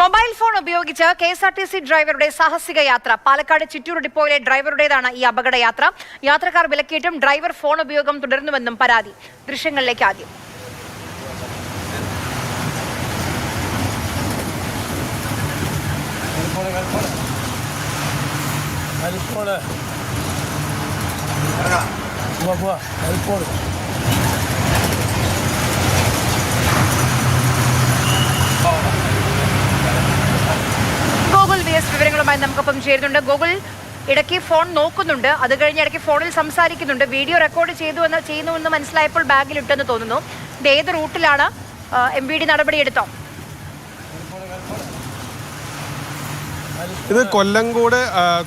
Mobile phone ഉപയോഗിച്ച് K S R T C ഡ്രൈവറുടെ സാഹസിക യാത്ര. പാലക്കാട് ചിറ്റൂർ ഡിപ്പോയിലെ ഡ്രൈവറുടേതാണ് ഈ അപകട യാത്ര യാത്രക്കാർ വിലക്കിയിട്ടും ഡ്രൈവർ ഫോൺ ഉപയോഗം തുടരുന്നുവെന്നും പരാതി. ദൃശ്യങ്ങളിലേക്ക് ആദ്യം. പോവാ പോവാ വിവരങ്ങളുമായി നമുക്കൊപ്പം ചേരുന്നുണ്ട്. ഗൂഗിൾ ഇടയ്ക്ക് ഫോൺ നോക്കുന്നുണ്ട്. അത് കഴിഞ്ഞ് ഇടയ്ക്ക് ഫോണിൽ സംസാരിക്കുന്നുണ്ട്. വീഡിയോ റെക്കോർഡ് ചെയ്തു എന്ന് ചെയ്യുന്നു എന്ന് മനസ്സിലായപ്പോൾ ബാഗിലിട്ടെന്ന് തോന്നുന്നു. ഇത് ഏത് റൂട്ടിലാണ് എം ബി ഡി നടപടിയെടുത്തോ? ഇത് കൊല്ലംകോട്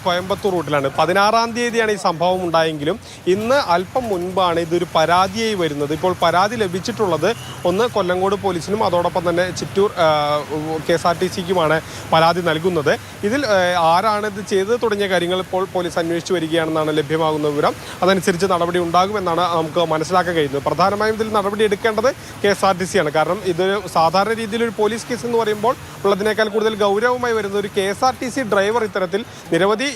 കോയമ്പത്തൂർ റൂട്ടിലാണ്. പതിനാറാം തീയതിയാണ് ഈ സംഭവം ഉണ്ടായെങ്കിലും ഇന്ന് അല്പം മുൻപാണ് ഇതൊരു പരാതിയായി വരുന്നത്. ഇപ്പോൾ പരാതി ലഭിച്ചിട്ടുള്ളത് ഒന്ന് കൊല്ലംകോട് പോലീസിനും അതോടൊപ്പം തന്നെ Chittur K S R T സിക്കുമാണ് പരാതി നൽകുന്നത്. ഇതിൽ ആരാണ് ഇത് ചെയ്തത് തുടങ്ങിയ കാര്യങ്ങൾ ഇപ്പോൾ പോലീസ് അന്വേഷിച്ചു വരികയാണെന്നാണ് ലഭ്യമാകുന്ന വിവരം. അതനുസരിച്ച് നടപടി ഉണ്ടാകുമെന്നാണ് നമുക്ക് മനസ്സിലാക്കാൻ കഴിയുന്നത്. പ്രധാനമായും ഇതിൽ നടപടി എടുക്കേണ്ടത് K S R T C ആണ്. കാരണം ഇത് സാധാരണ രീതിയിൽ ഒരു പോലീസ് കേസ് എന്ന് പറയുമ്പോൾ ഉള്ളതിനേക്കാൾ കൂടുതൽ ഗൗരവമായി വരുന്ന ഒരു K S R T C driver ഇത്തരത്തിൽ നിരവധി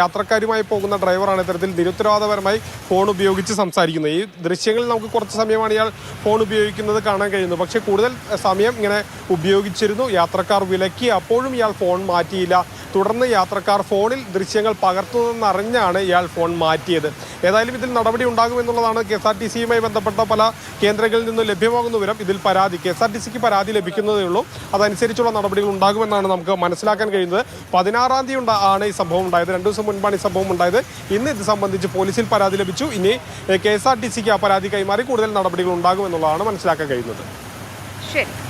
യാത്രക്കാരുമായി പോകുന്ന ഡ്രൈവറാണ് ഇത്തരത്തിൽ നിരുത്തരവാദപരമായി ഫോൺ ഉപയോഗിച്ച് സംസാരിക്കുന്നത് ഈ ദൃശ്യങ്ങളിൽ നമുക്ക് കുറച്ച് സമയമാണ് ഇയാൾ ഫോൺ ഉപയോഗിക്കുന്നത് കാണാൻ കഴിയുന്നത്. പക്ഷേ കൂടുതൽ സമയം ഇങ്ങനെ ഉപയോഗിച്ചിരുന്നു. യാത്രക്കാർ വിലക്കി. അപ്പോഴും ഇയാൾ ഫോൺ മാറ്റിയില്ല. തുടർന്ന് യാത്രക്കാർ ഫോണിൽ ദൃശ്യങ്ങൾ പകർത്തുന്നതെന്നറിഞ്ഞാണ് ഇയാൾ ഫോൺ മാറ്റിയത്. ഏതായാലും ഇതിൽ നടപടി ഉണ്ടാകുമെന്നുള്ളതാണ് കെ എസ് ആർ ടി സിയുമായി ബന്ധപ്പെട്ട പല കേന്ദ്രങ്ങളിൽ നിന്നും ലഭ്യമാകുന്ന വിവരം. ഇതിൽ പരാതി കെ എസ് ആർ ടി സിക്ക് പരാതി ലഭിക്കുന്നതേ ഉള്ളൂ. അതനുസരിച്ചുള്ള നടപടികൾ ഉണ്ടാകുമെന്നാണ് നമുക്ക് മനസ്സിലാക്കാൻ കഴിയുന്നത്. പതിനാറാം തീയതി ആണ് ഈ സംഭവം ഉണ്ടായത്. രണ്ടു ദിവസം മുൻപാണ് ഈ സംഭവം ഉണ്ടായത്. ഇന്ന് ഇത് സംബന്ധിച്ച് പോലീസിൽ പരാതി ലഭിച്ചു. ഇനി കെ എസ് ആർ ടി സിക്ക് ആ പരാതി കൈമാറി കൂടുതൽ നടപടികൾ ഉണ്ടാകുമെന്നുള്ളതാണ് മനസ്സിലാക്കാൻ കഴിയുന്നത്. ശരി.